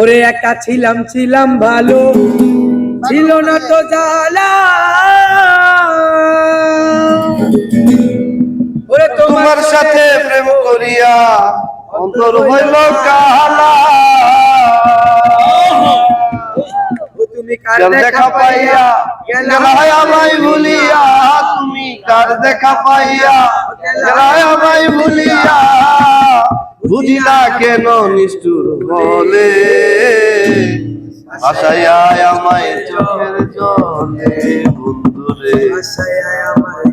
ওরে একা ছিলাম ছিলাম ভালো। ছিল না তো জ্বালা। ওরে তোমার সাথে প্রেম করিয়া অন্তর হইল কালা। তুমি কার দেখা পাইয়া গেলায় আমায় ভুলিয়া তুমি কার দেখা পাইয়া? গেলায় আমায় ভুলিয়া। বুঝি না কেন নিষ্ঠুর বলে? আশায় আমায় চোখের জলে বন্ধুরে।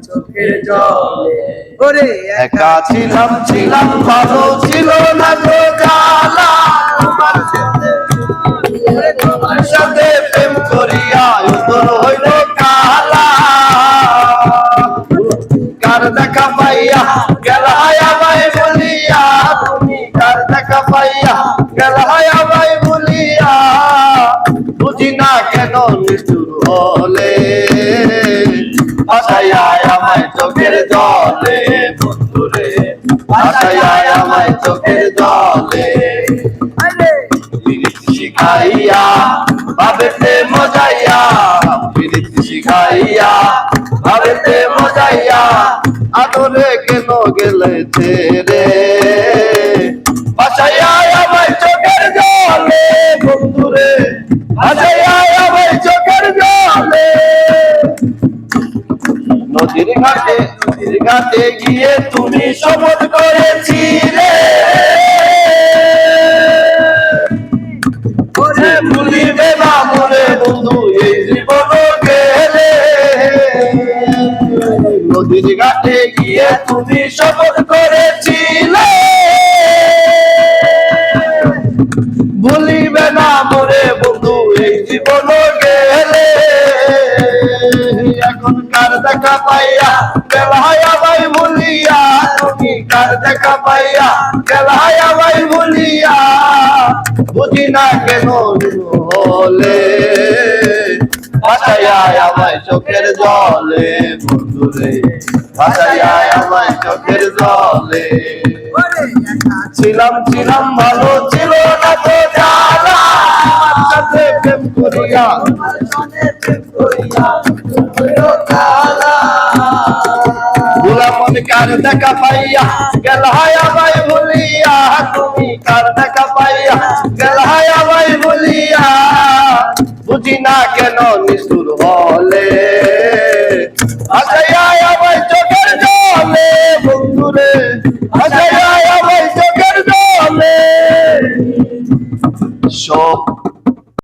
চোখের জলে ওরে একা ছিলাম ছিলাম ভালো ছিল না তো জ্বালা। গেলায় আমায় বলিয়া বুঝি না কেন নিষ্ঠুর হলে। আশায় আমায় চোখের জলে বন্ধুরে। আশায় আমায় চোখের জলে। শিখাইয়া ভাবেতে মজাইয়া পিরিত শিখাইয়া ভাবেতে মজাইয়া আদরে কেন গেলে রে নদীর ঘাটে নদীর ঘাটে গিয়ে তুমি শপথ করেছিলে। ভুলিবে এই জীবন গেলে। নদীর ঘাটে গিয়ে তুমি শপথ করেছিলে। ভুলিবে না মরে বন্ধু, এই জীবন দেখা পাইয়া গেলায়া ভাই ভুলিয়া তুমি কার দেখা পাইয়া বুঝি না কেন হলে। চোখের ছিলাম ছিলাম, ভালো ছিল না তো জানা প্রেম করিয়া। কার দেখা পাইয়া? গেল হায়া ভাই বলিয়া, তুমি কার দেখা পাইয়া? গেল হায়া ভাই বলিয়া, বুঝি না কেন নিষ্ঠুর হলে? আয়া ভাই চোখের জলে, বন্ধুরে আয়া ভাই চোখের জলে। সব